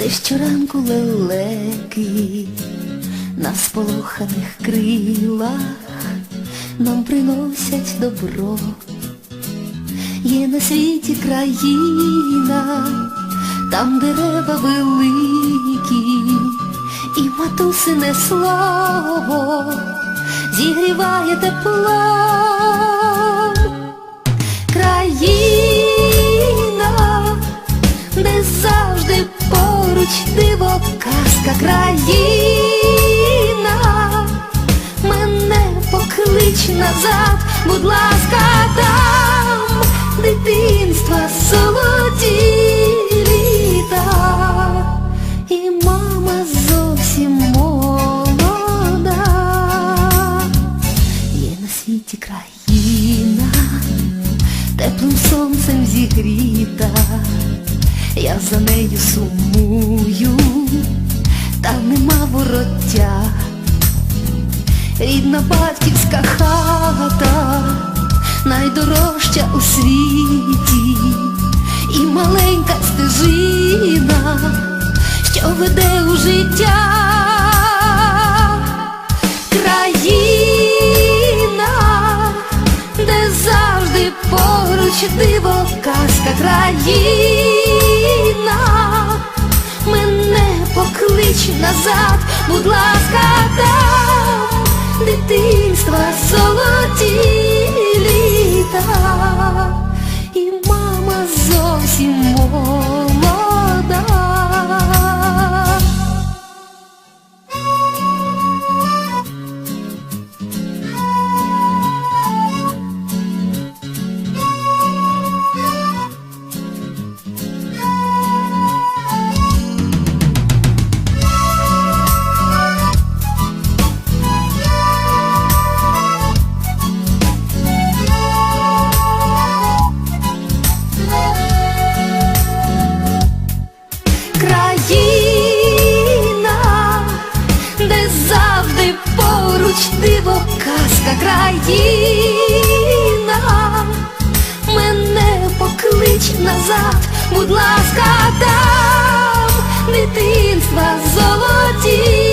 де щоранку лелеки на сполоханих крилах нам приносять добро. Є на світі країна, там дерева великі, і матусине слово зігріває теплом. Поруч диво казка країна, мене поклич назад, будь ласка, там дитинства золоті літа, і мама зовсім молода, є на світі країна теплим сонцем зігріта, я за нею сумую, та нема вороття, рідна батьківська хата, найдорожча у світі, і маленька стежина, що веде у життя. Країна, де завжди поруч диво казка країна, поклич назад, будь ласка, там дитинства золоті поруч диво казка країна, мене поклич назад, будь ласка, там дитинства золоті